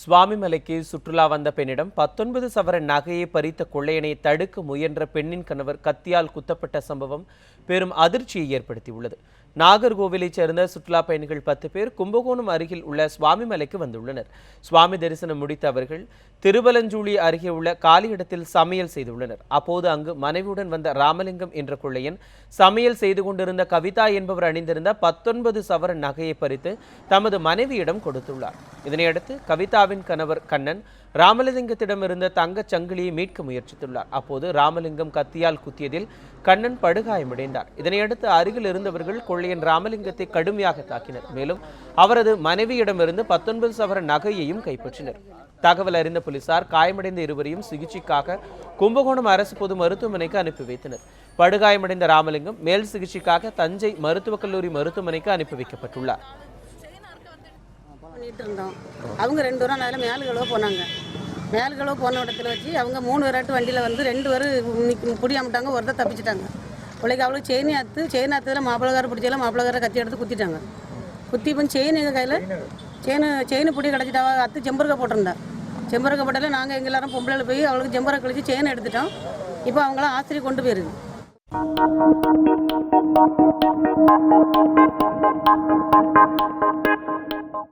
சுவாமிமலைக்கு சுற்றுலா வந்த பெண்ணிடம் பத்தொன்பது சவரன் நகையை பறித்த கொள்ளையனை தடுக்க முயன்ற பெண்ணின் கணவர் கத்தியால் குத்தப்பட்ட சம்பவம் பெரும் அதிர்ச்சியை ஏற்படுத்தியுள்ளது. நாகர்கோவிலைச் சேர்ந்த சுற்றுலா பயணிகள் பத்து பேர் கும்பகோணம் அருகில் உள்ள சுவாமி மலைக்கு வந்துள்ளனர். சுவாமி தரிசனம் முடித்த அவர்கள் திருவலஞ்சூழி அருகே உள்ள காலியிடத்தில் சமையல் செய்துள்ளனர். அப்போது அங்கு மனைவியுடன் வந்த ராமலிங்கம் என்ற கொள்ளையன் சமையல் செய்து கொண்டிருந்த கவிதா என்பவர் அணிந்திருந்த பத்தொன்பது சவரன் நகையை பறித்து தமது மனைவியிடம் கொடுத்துள்ளார். இதனையடுத்து கவிதாவின் கணவர் கண்ணன் ராமலிங்கத்திடம் இருந்த தங்கச் சங்கிலியை மீட்க முயற்சித்துள்ளார். அப்போது ராமலிங்கம் கத்தியால் குத்தியதில் கண்ணன் படுகாயமடைந்தார். இதனையடுத்து அருகில் இருந்தவர்கள் கொள்ளையன் ராமலிங்கத்தை கடுமையாக தாக்கினர். மேலும் அவரது மனைவியிடமிருந்து பத்தொன்பது சவர நகையையும் கைப்பற்றினர். தகவல் அறிந்த போலீசார் காயமடைந்த இருவரையும் சிகிச்சைக்காக கும்பகோணம் அரசு பொது மருத்துவமனைக்கு அனுப்பி வைத்தனர். படுகாயமடைந்த ராமலிங்கம் மேல் சிகிச்சைக்காக தஞ்சை மருத்துவக் கல்லூரி மருத்துவமனைக்கு அனுப்பி வைக்கப்பட்டுள்ளார். பண்ணிட்டு இருந்தோம் அவங்க ரெண்டு பேரும் அதில் மேலுகளோ போனாங்க. மேல் கழுவ போன இடத்துல வச்சு அவங்க மூணு பேராட்டு வண்டியில் வந்து ரெண்டு பேரும் இன்னைக்கு புடியாமட்டாங்க ஒருத்தர் தப்பிச்சிட்டாங்க. பிள்ளைக்கு அவளுக்கு செயின் அத்து செயின் அத்துல மாப்பிள்ளக்கார பிடிச்சால மாப்பிள்ளக்கார கத்தி எடுத்து குத்திட்டாங்க. குத்தி இப்போ செயின் எங்கள் கையில்? செயின் செயின் பிடி கிடச்சிட்டா அத்து செம்பருக்க போட்டிருந்தா. செம்பருக்க போட்டால நாங்கள் எங்கள் எல்லாரும் பொம்பளை போய் அவளுக்கு செம்பரை கழிச்சு செயின் எடுத்துட்டோம். இப்போ அவங்களாம் ஆசிரியர் கொண்டு போயிருக்கு.